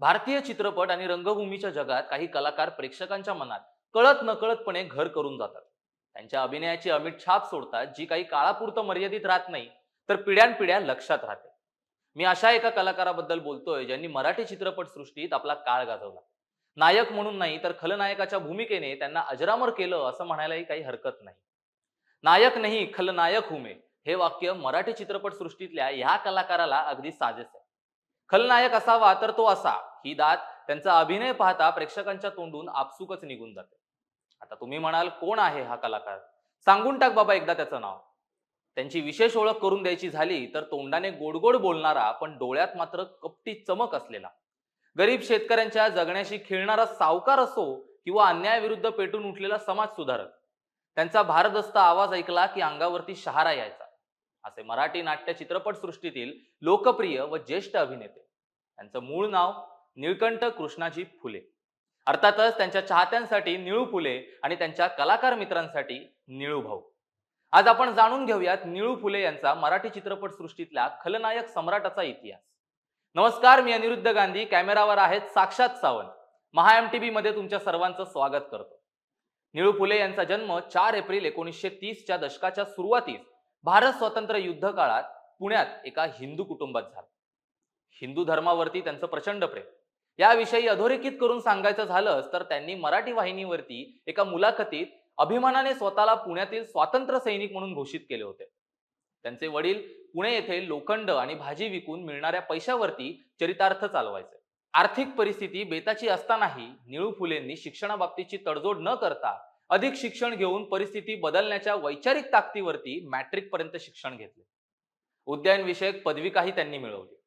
भारतीय चित्रपट आणि रंगभूमीच्या जगात काही कलाकार प्रेक्षकांच्या मनात कळत नकळतपणे घर करून जातात. त्यांच्या अभिनयाची अमिट छाप सोडतात जी काही काळापुरतं मर्यादित राहत नाही तर पिढ्यानपिढ्या लक्षात राहते. मी अशा एका कलाकाराबद्दल बोलतोय ज्यांनी मराठी चित्रपट सृष्टीत आपला काळ गाजवला. नायक म्हणून नाही तर खलनायकाच्या भूमिकेने त्यांना अजरामर केलं असं म्हणायलाही काही हरकत नाही. नायक नाही खलनायक हुमे हे वाक्य मराठी चित्रपट सृष्टीतल्या ह्या कलाकाराला अगदी साजेस आहे. खलनायक असावा तर तो असा ही दात त्यांचा अभिनय पाहता प्रेक्षकांच्या तोंडून आपसुकच निघून जाते. आता तुम्ही म्हणाल कोण आहे हा कलाकार? सांगून टाक बाबा एकदा त्याचं नाव. त्यांची विशेष ओळख करून द्यायची झाली तर तोंडाने गोडगोड बोलणारा पण डोळ्यात मात्र कपटी चमक असलेला. गरीब शेतकऱ्यांच्या जगण्याशी खेळणारा सावकार असो किंवा अन्यायाविरुद्ध पेटून उठलेला समाज सुधारक त्यांचा भारदस्त आवाज ऐकला की अंगावरती शहारा यायचा. असे मराठी नाट्य चित्रपट सृष्टीतील लोकप्रिय व ज्येष्ठ अभिनेते. त्यांचं मूळ नाव निळकंठ कृष्णाजी फुले. अर्थातच त्यांच्या चाहत्यांसाठी निळू फुले आणि त्यांच्या कलाकार मित्रांसाठी निळू भाऊ. आज आपण जाणून घेऊयात निळू फुले यांचा मराठी चित्रपट सृष्टीतला खलनायक सम्राटाचा इतिहास. नमस्कार मी अनिरुद्ध गांधी. कॅमेरावर आहेत साक्षात सावंत. महा एम टी मध्ये तुमच्या सर्वांचं स्वागत करतो. निळू फुले यांचा जन्म चार एप्रिल एकोणीसशे तीसच्या दशकाच्या सुरुवातीस भारत स्वातंत्र्य युद्ध काळात पुण्यात एका हिंदू कुटुंबात झाला. हिंदू धर्मावरती त्यांचं प्रचंड प्रेम. याविषयी अधोरेखित करून सांगायचं झालंच तर त्यांनी मराठी वाहिनीवरती एका मुलाखतीत अभिमानाने स्वतःला पुण्यातील स्वातंत्र्य सैनिक म्हणून घोषित केले होते. त्यांचे वडील पुणे येथे लोखंड आणि भाजी विकून मिळणाऱ्या पैशावरती चरितार्थ चालवायचे. आर्थिक परिस्थिती बेताची असतानाही निळू फुलेंनी शिक्षणाबाबतीची तडजोड न करता अधिक शिक्षण घेऊन परिस्थिती बदलण्याच्या वैचारिक ताकदीवरती मॅट्रिक पर्यंत शिक्षण घेतले. उद्यान विषयक पदविकाही त्यांनी मिळवली.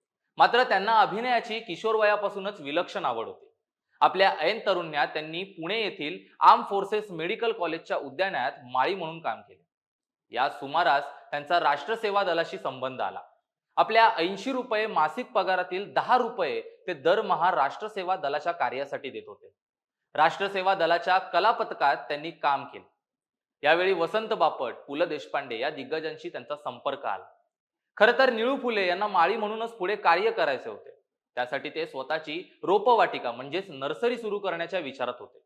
मात्र त्यांना अभिनयाची किशोरवयापासूनच विलक्षण आवड होती. आपल्या ऐन तरुण्यात त्यांनी पुणे येथील आर्म फोर्सेस मेडिकल कॉलेजच्या उद्यानात माळी म्हणून काम केले. या सुमारास त्यांचा राष्ट्रसेवा दलाशी संबंध आला. आपल्या ऐंशी रुपये मासिक पगारातील दहा रुपये ते दरमहा राष्ट्रसेवा दलाच्या कार्यासाठी देत होते. राष्ट्रसेवा दलाच्या कलापथकात त्यांनी काम केले. यावेळी वसंत बापट पु ल देशपांडे या दिग्गजांशी त्यांचा संपर्क आला. खरं तर निळू फुले यांना माळी म्हणूनच पुढे कार्य करायचे होते. त्यासाठी ते स्वतःची रोपवाटिका म्हणजेच नर्सरी सुरू करण्याच्या विचारात होते.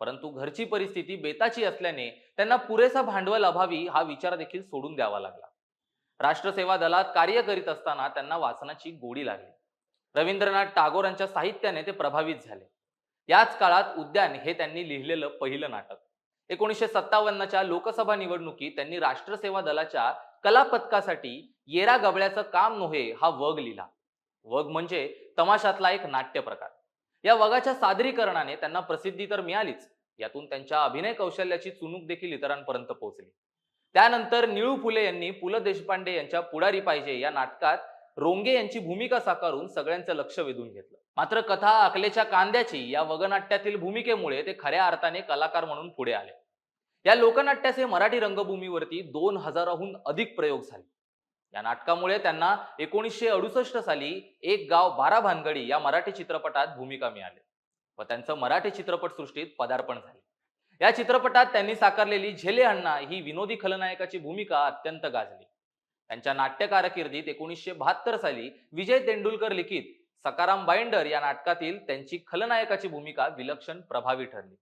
परंतु घरची परिस्थिती बेताची असल्याने त्यांना पुरेसा भांडवल अभावी हा विचार देखील सोडून द्यावा लागला. राष्ट्रसेवा दलात कार्य करीत असताना त्यांना वाचनाची गोडी लागली. रवींद्रनाथ टागोरांच्या साहित्याने ते प्रभावित झाले. याच काळात उद्यान हे त्यांनी लिहिलेलं पहिलं नाटक. एकोणीसशे सत्तावन्नच्या लोकसभा निवडणुकीत त्यांनी राष्ट्रसेवा दलाच्या कला पथकासाठी येरा गबळ्याचं काम नव्हे हा वग लिहिला वग म्हणजे तमाशातला एक नाट्य प्रकार या वगाच्या सादरीकरणाने त्यांना प्रसिद्धी तर मिळालीच. यातून त्यांच्या अभिनय कौशल्याची चुणूक देखील इतरांपर्यंत पोहोचली. त्यानंतर निळू फुले यांनी पु ल देशपांडे यांच्या पुढारी पाहिजे या नाटकात रोंगे यांची भूमिका साकारून सगळ्यांचं लक्ष वेधून घेतलं. मात्र कथा अकलेच्या कांद्याची या वगनाट्यातील भूमिकेमुळे ते खऱ्या अर्थाने कलाकार म्हणून पुढे आले. या लोकनाट्याचे मराठी रंगभूमीवरती दोन हजाराहून अधिक प्रयोग झाले. या नाटकामुळे त्यांना एकोणीसशे अडुसष्ट साली एक गाव बारा भानगडी या मराठी चित्रपटात भूमिका मिळाली व त्यांचं मराठी चित्रपट सृष्टीत पदार्पण झाले. या चित्रपटात त्यांनी साकारलेली झेले अण्णा ही विनोदी खलनायकाची भूमिका अत्यंत गाजली. त्यांच्या नाट्य कारकिर्दीत एकोणीसशे बहात्तर साली विजय तेंडुलकर लिखित सकाराम बाइंडर या नाटकातील त्यांची खलनायकाची भूमिका विलक्षण प्रभावी ठरली.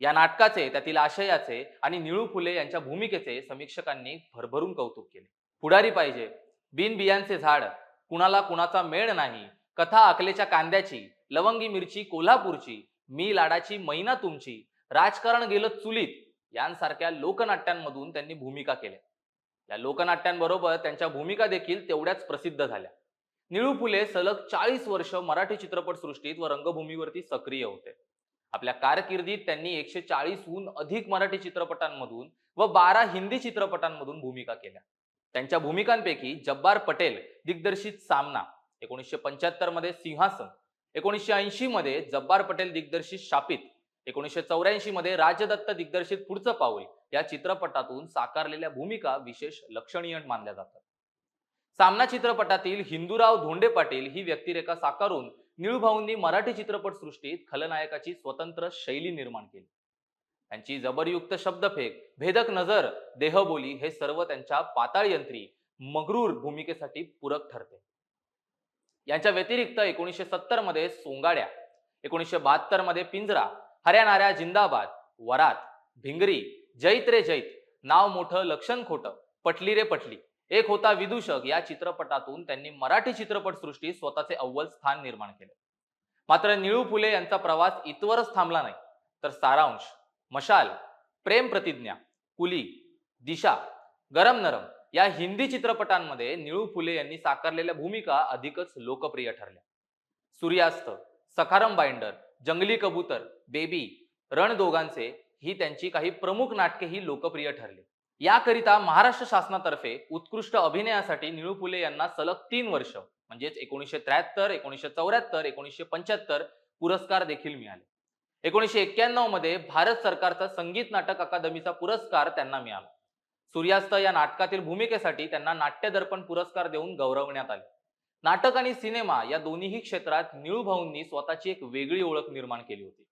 या नाटकाचे त्यातील आशयाचे आणि निळू फुले यांच्या भूमिकेचे समीक्षकांनी भरभरून कौतुक केले. पुढारी पाहिजे बिन बियांचे झाड कुणाला कुणाचा मेळ नाही कथा अकलेच्या कांद्याची लवंगी मिरची कोल्हापूरची मी लाडाची मैना तुमची राजकारण गेलं चुलीत यांसारख्या लोकनाट्यांमधून त्यांनी भूमिका केल्या. या लोकनाट्यांबरोबर त्यांच्या भूमिका देखील तेवढ्याच प्रसिद्ध झाल्या. निळू फुले सलग चाळीस वर्ष मराठी चित्रपट सृष्टीत व रंगभूमीवरती सक्रिय होते. आपल्या कारकिर्दीत त्यांनी एकशे चाळीसहून अधिक मराठी चित्रपटांमधून व बारा हिंदी चित्रपटांमधून भूमिका केल्या. त्यांच्या भूमिकांपैकी जब्बार पटेल दिग्दर्शित सामना एकोणीसशे पंच्याहत्तरमध्ये सिंहासन एकोणीसशे ऐंशी मध्ये जब्बार पटेल दिग्दर्शित शापित एकोणीसशे चौऱ्याऐंशी मध्ये राजदत्त दिग्दर्शित पुढचं पाऊल या चित्रपटातून साकारलेल्या भूमिका विशेष लक्षणीय मानल्या जातात. सामना चित्रपटातील हिंदूराव धोंडे पाटील ही व्यक्तिरेखा साकारून निळूभाऊंनी मराठी चित्रपट सृष्टीत खलनायकाची स्वतंत्र शैली निर्माण केली. त्यांची जबरयुक्त शब्दफेक भेदक नजर देहबोली हे सर्व त्यांच्या पाताळयंत्री मगरूर भूमिकेसाठी पूरक ठरते. यांच्या व्यतिरिक्त एकोणीसशे सत्तरमध्ये सोंगाड्या एकोणीसशे बहात्तरमध्ये पिंजरा हऱ्यानाऱ्या जिंदाबाद वरात भिंगरी जैत रे जैत नाव मोठं लक्षण खोटं पटली रे पटली. एक होता विदूषक. या चित्रपटातून त्यांनी मराठी चित्रपटसृष्टीत स्वतःचे अव्वल स्थान निर्माण केले. मात्र निळू फुले यांचा प्रवास इतवरच थांबला नाही. तर सारांश मशाल प्रेम प्रतिज्ञा कुली दिशा गरम नरम या हिंदी चित्रपटांमध्ये निळू फुले यांनी साकारलेल्या भूमिका अधिकच लोकप्रिय ठरल्या. सूर्यास्त सखारम बाइंडर जंगली कबूतर बेबी रण दोघांचे ही त्यांची काही प्रमुख नाटके ही लोकप्रिय ठरली. याकरिता महाराष्ट्र शासनातर्फे उत्कृष्ट अभिनयासाठी निळू फुले यांना सलग तीन वर्ष म्हणजेच एकोणीसशे त्र्याहत्तर एकोणीसशे चौऱ्याहत्तर एकोणीसशे पंच्याहत्तर पुरस्कार देखील मिळाले. एकोणीसशे एक्क्याण्णवमध्ये भारत सरकारचा संगीत नाटक अकादमीचा पुरस्कार त्यांना मिळाला. सूर्यास्त या नाटकातील भूमिकेसाठी त्यांना नाट्य दर्पण पुरस्कार देऊन गौरवण्यात आले. नाटक आणि सिनेमा या दोन्हीही क्षेत्रात निळू भाऊंनी स्वतःची एक वेगळी ओळख निर्माण केली होती.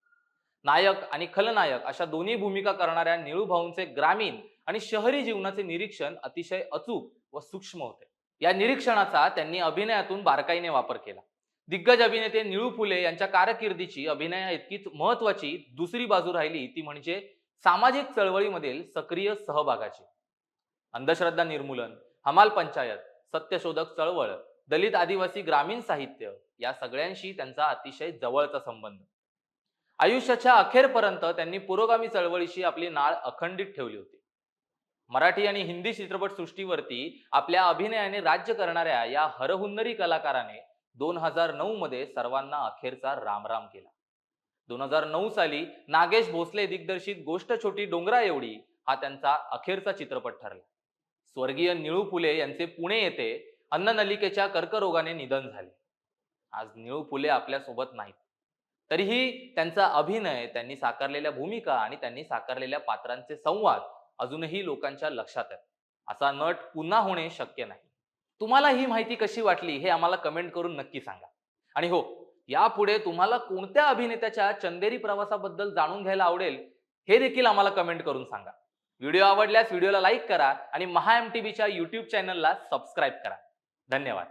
नायक आणि खलनायक अशा दोन्ही भूमिका करणाऱ्या निळू भाऊंचे ग्रामीण आणि शहरी जीवनाचे निरीक्षण अतिशय अचूक व सूक्ष्म होते. या निरीक्षणाचा त्यांनी अभिनयातून बारकाईने वापर केला. दिग्गज अभिनेते निळू फुले यांच्या कारकिर्दीची अभिनया इतकीच महत्वाची दुसरी बाजू राहिली ती म्हणजे सामाजिक चळवळीमधील सक्रिय सहभागाची. अंधश्रद्धा निर्मूलन हमाल पंचायत सत्यशोधक चळवळ दलित आदिवासी ग्रामीण साहित्य या सगळ्यांशी त्यांचा अतिशय जवळचा संबंध. आयुष्याच्या अखेरपर्यंत त्यांनी पुरोगामी चळवळीशी आपली नाळ अखंडित ठेवली होती. मराठी आणि हिंदी चित्रपट सृष्टीवरती आपल्या अभिनयाने राज्य करणाऱ्या या हरहुन्नरी कलाकाराने दोन हजार नऊ मध्ये सर्वांना अखेरचा रामराम केला. दोन हजार नऊ साली नागेश भोसले दिग्दर्शित गोष्ट छोटी डोंगरा एवढी हा त्यांचा अखेरचा चित्रपट ठरला. स्वर्गीय निळू फुले यांचे पुणे येथे अन्ननलिकेच्या कर्करोगाने निधन झाले. आज निळू फुले आपल्यासोबत नाहीत. तरीही त्यांचा अभिनय त्यांनी साकारलेल्या भूमिका आणि त्यांनी साकारलेल्या पात्रांचे संवाद अजूनही लोकांच्या लक्षात आहेत. असा नट पुन्हा होणे शक्य नाही. तुम्हाला ही माहिती कशी वाटली हे आम्हाला कमेंट करून नक्की सांगा. आणि हो यापुढे तुम्हाला कोणत्या अभिनेत्याच्या चंदेरी प्रवासाबद्दल जाणून घ्यायला आवडेल हे देखील आम्हाला कमेंट करून सांगा. व्हिडिओ आवडल्यास व्हिडिओला लाईक करा आणि महा एम टी बीच्या युट्यूब चॅनलला सबस्क्राईब करा. धन्यवाद.